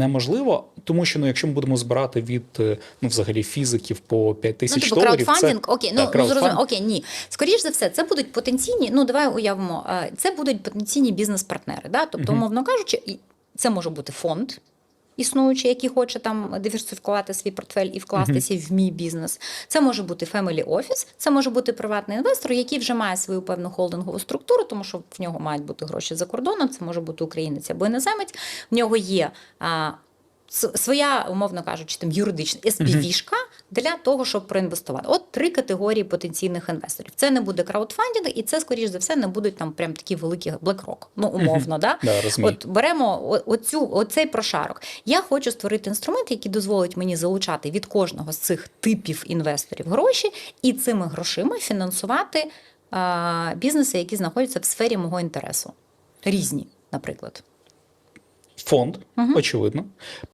Неможливо, тому що ну, якщо ми будемо збирати від е, ну, взагалі фізиків по 5 Ну, тисяч типу, доларів, краудфандинг, це окей, Так, ну, ну зрозуміло, окей, ні. Скоріше за все, це будуть потенційні, ну давай уявимо, е, це будуть потенційні бізнес-партнери. Да? Тобто, умовно кажучи, це може бути фонд. Існуючий, який хоче там диверсифікувати свій портфель і вкластися в мій бізнес. Це може бути family office, це може бути приватний інвестор, який вже має свою певну холдингову структуру, тому що в нього мають бути гроші за кордоном. Це може бути українець або іноземець. В нього є а, своя, умовно кажучи, там юридична SPV-шка для того, щоб проінвестувати. От три категорії потенційних інвесторів. Це не буде краудфандинг, і це, скоріш за все, не будуть там прям такі великі BlackRock. Ну, умовно, да? Да. От беремо оцю, оцей прошарок. Я хочу створити інструмент, який дозволить мені залучати від кожного з цих типів інвесторів гроші і цими грошима фінансувати а, бізнеси, які знаходяться в сфері мого інтересу. Різні, наприклад. фонд, очевидно.